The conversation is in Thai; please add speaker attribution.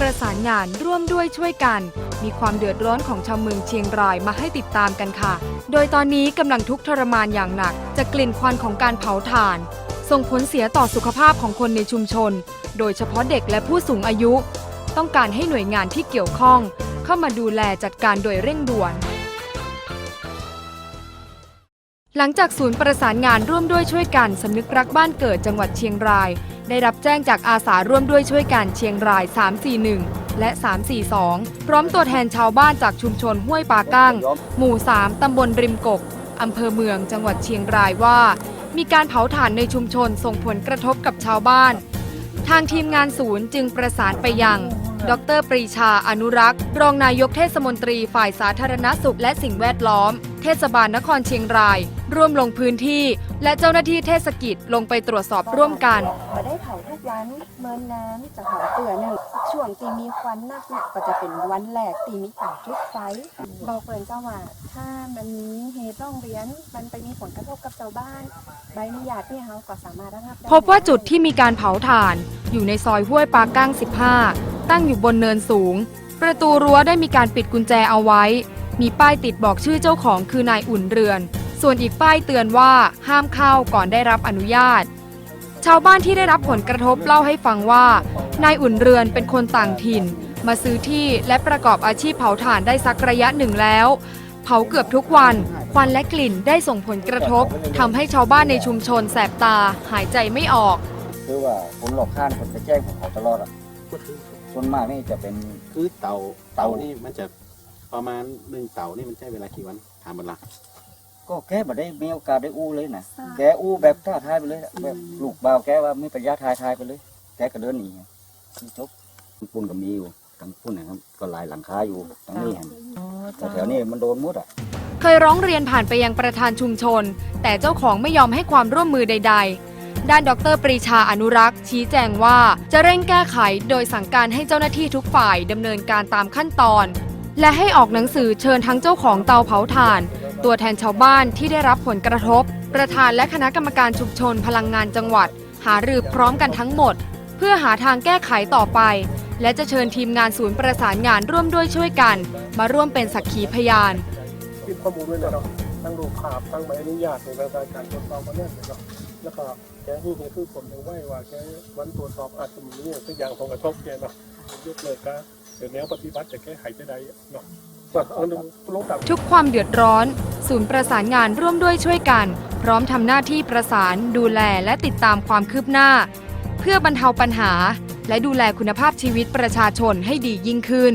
Speaker 1: ประสานงานร่วมด้วยช่วยกัน มีความเดือดร้อนของชาวเมืองเชียงรายมาให้ติดตามกันค่ะ โดยตอนนี้กำลังทุกข์ทรมานอย่างหนักจากกลิ่นควันของการเผาถ่าน ส่งผลเสียต่อสุขภาพของคนในชุมชน โดยเฉพาะเด็กและผู้สูงอายุ ต้องการให้หน่วยงานที่เกี่ยวข้อง เข้ามาดูแลจัดการโดยเร่งด่วนหลังจากศูนย์ประสานงานร่วมด้วยช่วยกันสำนึกรักบ้านเกิดจังหวัดเชียงราย ได้รับแจ้งจากอาสาร่วมด้วยช่วยกันเชียงราย 341 และ 342 พร้อมตัวแทนชาวบ้านจากชุมชนห้วยปาก้างหมู่ 3 ตำบลริมกก อำเภอเมืองจังหวัดเชียงรายว่า มีการเผาถ่านในชุมชนส่งผลกระทบกับชาวบ้าน ทางทีมงานศูนย์จึงประสานไปยังดรปรีชาอนุรักษ์ รองนายกเทศมนตรีฝ่ายสาธารณสุขและสิ่งแวดล้อม เทศบาลนครเชียงราย ร่วมลงพื้นที่ และเจ้าหน้าที่เทศกิจลงไปตรวจสอบร่วมกัน
Speaker 2: มาได้เผาทุกวันเมินน้ำจะเผาเกลือหนึ่งช่วงตีมีควันนักเนี่ยก็จะเป็นวันแรกตีมีการจุดไฟบอกเปิ่นเจ้าว่าถ้ามันมีเหตุร้องเรียน มันไปมีผลกระทบกับชาวบ้าน ใบอนุญาตเนี่ยเขาก็สามารถระงับได้
Speaker 1: พบว่าจุดที่มีการเผาถ่าน อยู่ในซอยห้วยปาก้าง 15 ตั้งอยู่บนเนินสูง ประตูรั้วได้มีการปิดกุญแจเอาไว้ มีป้ายติดบอกชื่อเจ้าของคือนายอุ่นเรือน ส่วนอีกป้ายเตือนว่าห้ามเข้าก่อนได้รับอนุญาต ชาวบ้านที่ได้รับผลกระทบเล่าให้ฟังว่า นายอุ่นเรือนเป็นคนต่างถิ่น มาซื้อที่และประกอบอาชีพเผาถ่านได้สักระยะหนึ่งแล้ว เผาเกือบทุกวัน ควันและกลิ่นได้ส่งผลกระทบทำให้ชาวบ้านในชุมชนแสบตาหายใจไม่ออก
Speaker 3: คือว่าคนหลอกข้านคนจะแจ้งของเขาตลอดอะส่วนมากนี่จะเป็น
Speaker 4: คือเต่า
Speaker 3: เต่า
Speaker 4: เต่านี่มันจะ ประมาณหนึ่งเต่านี่มันใช้เวลากี่วันถามมันละ
Speaker 3: ก็แกบ่ได้มีโอกาสได้อู้เลยนะแกอู้แบบท้าทายไปเลยอะแบบลูกบ่าวแกว่ามีปัญญาทายทายไปเลยแกก็เดินหนีคือจบปุ่นก็มีอยู่ทั้งปุ่นนะครับก็หลายหลังคาอยู่ทั้งนี้เห็นแต่แถวนี้มันโดนหมดอะ
Speaker 1: เคยร้องเรียนผ่านไปยังประธานชุมชน แต่เจ้าของไม่ยอมให้ความร่วมมือใด ๆ ด้านดรปรีชาอนุรักษ์ ชี้แจงว่าจะเร่งแก้ไขโดยสั่งการให้เจ้าหน้าที่ทุกฝ่ายดำเนินการตามขั้นตอน และให้ออกหนังสือเชิญทั้งเจ้าของเตาเผาถ่าน ตัวแทนชาวบ้านที่ได้รับผลกระทบ ประธานและคณะกรรมการชุมชนพลังงานจังหวัด หารือพร้อมกันทั้งหมด เพื่อหาทางแก้ไขต่อไป และจะเชิญทีมงานศูนย์ประสานงานร่วมด้วยช่วยกัน มาร่วมเป็นสักขีพยาน
Speaker 5: พิมพ์ข้อมูลด้วยนะเนาะทั้งรูปภาพทั้งใบอนุญาตในการการตรวจสอบมาแน่นเลยเนาะแล้วก็แกนี่เนี่ยคือผมถึงไหวว่าแกวันตรวจสอบอาจจะมีเนี่ยทุกอย่างของกระทบแกเนาะยกเลิกก็เดี๋ แนวปฏิบัติจะแก้ไขจะได้เนาะ
Speaker 1: ทุกความเดือดร้อน ศูนย์ประสานงานร่วมด้วยช่วยกัน พร้อมทำหน้าที่ประสานดูแลและติดตามความคืบหน้า เพื่อบรรเทาปัญหา และดูแลคุณภาพชีวิตประชาชนให้ดียิ่งขึ้น